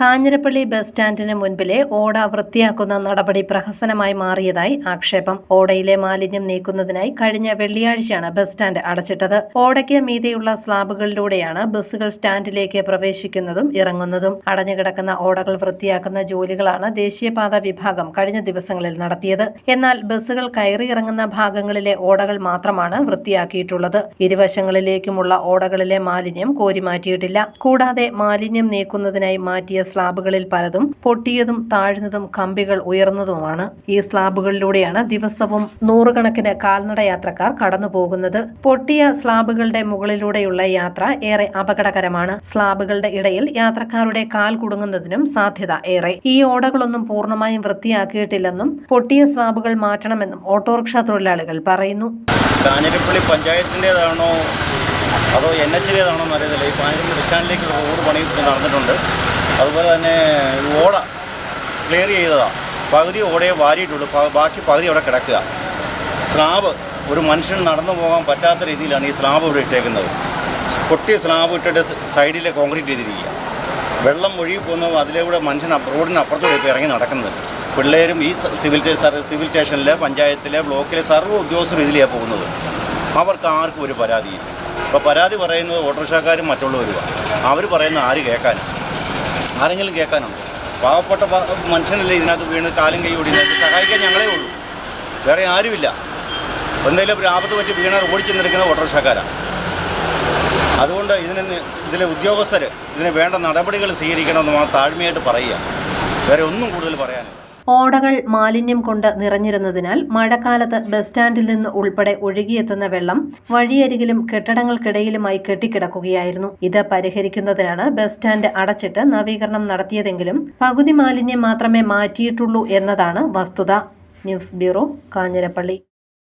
Kanjirappally bus സ്റ്റാൻഡിന് മുൻപിലെ ഓട വൃത്തിയാക്കുന്ന നടപടി പ്രഹസനമായി മാറിയതായി ആക്ഷേപം. ഓടയിലെ മാലിന്യം നീക്കുന്നതിനായി കഴിഞ്ഞ വെള്ളിയാഴ്ചയാണ് ബസ് സ്റ്റാൻഡ് അടച്ചിട്ടത്. ഓടയ്ക്ക് മീതെയുള്ള സ്ലാബുകളിലൂടെയാണ് ബസ്സുകൾ സ്റ്റാൻഡിലേക്ക് പ്രവേശിക്കുന്നതും ഇറങ്ങുന്നതും. അടഞ്ഞുകിടക്കുന്ന ഓടകൾ വൃത്തിയാക്കുന്ന ജോലികളാണ് ദേശീയപാത വിഭാഗം കഴിഞ്ഞ ദിവസങ്ങളിൽ നടത്തിയത്. എന്നാൽ ബസ്സുകൾ കയറിയിറങ്ങുന്ന ഭാഗങ്ങളിലെ ഓടകൾ മാത്രമാണ് വൃത്തിയാക്കിയിട്ടുള്ളത്. ഇരുവശങ്ങളിലേക്കുമുള്ള ഓടകളിലെ മാലിന്യം കോരിമാറ്റിയിട്ടില്ല. കൂടാതെ മാലിന്യം നീക്കുന്നതിനായി മാറ്റിയ സ്ലാബുകളിൽ പലതും പൊട്ടിയതും താഴ്ന്നതും കമ്പികൾ ഉയർന്നതുമാണ്. ഈ സ്ലാബുകളിലൂടെയാണ് ദിവസവും നൂറുകണക്കിന് കാൽനട യാത്രക്കാർ കടന്നുപോകുന്നത്. പൊട്ടിയ സ്ലാബുകളുടെ മുകളിലൂടെയുള്ള യാത്ര ഏറെ അപകടകരമാണ്. സ്ലാബുകളുടെ ഇടയിൽ യാത്രക്കാരുടെ കാൽ കുടുങ്ങുന്നതിനും സാധ്യത ഏറെ. ഈ ഓടകളൊന്നും പൂർണമായും വൃത്തിയാക്കിയിട്ടില്ലെന്നും പൊട്ടിയ സ്ലാബുകൾ മാറ്റണമെന്നും ഓട്ടോറിക്ഷ തൊഴിലാളികൾ പറയുന്നു. കാഞ്ഞിരപ്പള്ളി പഞ്ചായത്തിന്റെതാണോ അതോ എൻ എച്ചിന്റെതാണോ എന്നറിയത്തില്ല. ഈ ബസ് സ്റ്റാൻഡിലേക്കുള്ള റോഡ് പണി നടന്നിട്ടുണ്ട്. അതുപോലെ തന്നെ ഓട ക്ലിയർ ചെയ്തതാണ് പകുതി ഓടയെ വാരിയിട്ടുള്ളൂ. ബാക്കി പകുതി അവിടെ കിടക്കുക. സ്ലാബ് ഒരു മനുഷ്യൻ നടന്നു പോകാൻ പറ്റാത്ത രീതിയിലാണ് ഈ സ്ലാബ് ഇവിടെ ഇട്ടേക്കുന്നത്. പൊട്ടിയ സ്ലാബ് ഇട്ടിട്ട് സൈഡിൽ കോൺക്രീറ്റ് ചെയ്തിരിക്കുക. വെള്ളം ഒഴുകി പോകുന്ന അതിലൂടെ മനുഷ്യൻ റോഡിന് അപ്പുറത്തൂടെ ഇപ്പോൾ ഇറങ്ങി നടക്കുന്നത്. പിള്ളേരും ഈ സിവിൽ സിവിൽ സ്റ്റേഷനിലെ പഞ്ചായത്തിലെ ബ്ലോക്കിലെ സർവ ഉദ്യോഗസ്ഥരും ഇതിലേക്ക് പോകുന്നത്. അവർക്ക് ആർക്കും ഒരു പരാതിയില്ല. അപ്പോൾ പരാതി പറയുന്നത് ഓട്ടോറിക്ഷക്കാരും മറ്റുള്ളവരുമാണ് അവർ പറയുന്ന ആര് കേൾക്കാനും? ആരെങ്കിലും കേൾക്കാനുണ്ട്? പാവപ്പെട്ട മനുഷ്യനല്ലേ ഇതിനകത്ത് വീണ് കാലും കൈ ഓടിയത് സഹായിക്കാൻ ഞങ്ങളേ ഉള്ളൂ. വേറെ ആരുമില്ല. എന്തെങ്കിലും ഒരു ആപത്ത് പറ്റി വീണ ഓടിച്ചെന്നെടുക്കുന്ന ഓട്ടോറിക്ഷക്കാരാണ് അതുകൊണ്ട് ഇതിന് ഇതിലെ ഉദ്യോഗസ്ഥർ ഇതിന് വേണ്ട നടപടികൾ സ്വീകരിക്കണമെന്ന് താഴ്മയായിട്ട് പറയുക. വേറെ ഒന്നും കൂടുതൽ പറയാനില്ല. ഓടകൾ മാലിന്യം കൊണ്ട് നിറഞ്ഞിരുന്നതിനാൽ മഴക്കാലത്ത് ബസ് സ്റ്റാൻഡിൽ നിന്ന് ഉൾപ്പെടെ ഒഴുകിയെത്തുന്ന വെള്ളം വഴിയരികിലും കെട്ടിടങ്ങൾക്കിടയിലുമായി കെട്ടിക്കിടക്കുകയായിരുന്നു. ഇത് പരിഹരിക്കുന്നതിനാണ് ബസ് സ്റ്റാൻഡ് അടച്ചിട്ട് നവീകരണം നടത്തിയതെങ്കിലും പകുതി മാലിന്യം മാത്രമേ മാറ്റിയിട്ടുള്ളൂ എന്നതാണ് വസ്തുത. News bureau Kanjirappally.